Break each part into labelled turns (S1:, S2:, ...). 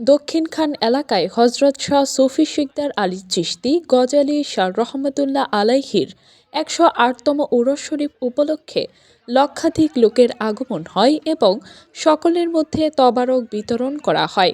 S1: দক্ষিণ খান এলাকায় হজরত শাহ সুফি শিকদার আলী চিশতি, গজালি শাহ রহমতুল্লাহ আলাইহির একশো আটতম উরস শরীফ উপলক্ষে লক্ষাধিক লোকের আগমন হয় এবং সকলের মধ্যে তবারক বিতরণ করা হয়।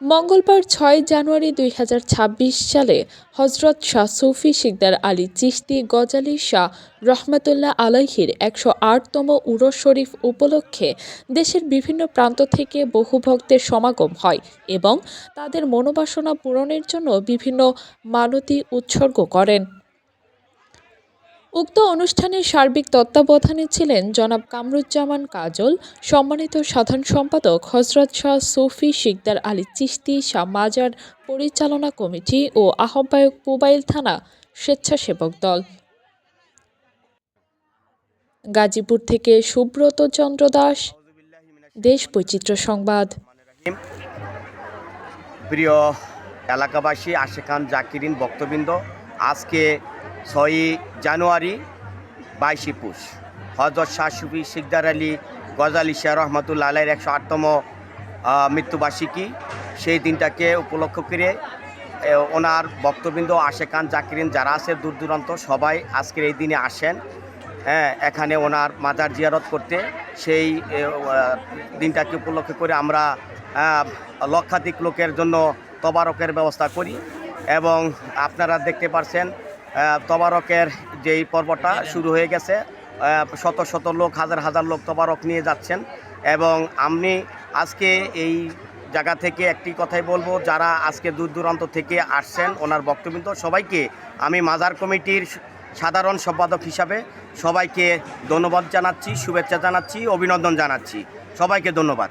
S1: মঙ্গলবার ছয় জানুয়ারি দুই হাজার ছাব্বিশ সালে হজরত শাহ সৌফি শিকদার আলী চিস্তি গজালি শাহ রহমতুল্লাহ আলহির একশো আটতম উরস শরীফ উপলক্ষে দেশের বিভিন্ন প্রান্ত থেকে বহু ভক্তের সমাগম হয় এবং তাদের মনোবাসনা পূরণের জন্য বিভিন্ন মানতি উৎসর্গ করেন। উক্ত অনুষ্ঠানের সার্বিক তত্ত্বাবধানে ছিলেন জনাব কামরুজ্জামান কাজল, সম্মানিত সাধারণ সম্পাদক হজরত শাহ সফি শিকদার আলী চিশতি, শাহ মাজার পরিচালনা কমিটি ও আহ্বায়ক পুবাইল থানা স্বেচ্ছাসেবক দল। গাজীপুর থেকে সুব্রত চন্দ্র দাস, দেশ বৈচিত্র্য সংবাদ।
S2: প্রিয় এলাকাবাসী আশেখান জাকিরিন বক্তবৃন্দ আজকে ছয়ই জানুয়ারি, বাইশে পুষ হজরত শাহ সুফি শিকদার আলী গজালি শাহ রহমতুল্লা আলাইয়ের একশো আটতম মৃত্যুবার্ষিকী। সেই দিনটাকে উপলক্ষ করে ওনার বক্তবৃন্দ আশেখান জাকিরিন যারা আছে দূর দূরান্ত সবাই আজকের এই দিনে আসেন। হ্যাঁ এখানে ওনার মাজার জিয়ারত করতে। সেই দিনটাকে উপলক্ষ করে আমরা লক্ষাধিক লোকের জন্য তবারকের ব্যবস্থা করি। এবং আপনারা দেখতে পারছেন তবারকের যেই পর্বটা শুরু হয়ে গেছে শত শত লোক, হাজার হাজার লোক তবারক নিয়ে যাচ্ছেন এবং আমি আজকে এই জায়গা থেকে একটি কথাই বলব, যারা আজকে দূর দূরান্ত থেকে আসছেন, ওনার বক্তব্য সবাইকে আমি মাজার কমিটির সাধারণ সম্পাদক হিসাবে সবাইকে ধন্যবাদ জানাচ্ছি, শুভেচ্ছা জানাচ্ছি, অভিনন্দন জানাচ্ছি। সবাইকে ধন্যবাদ।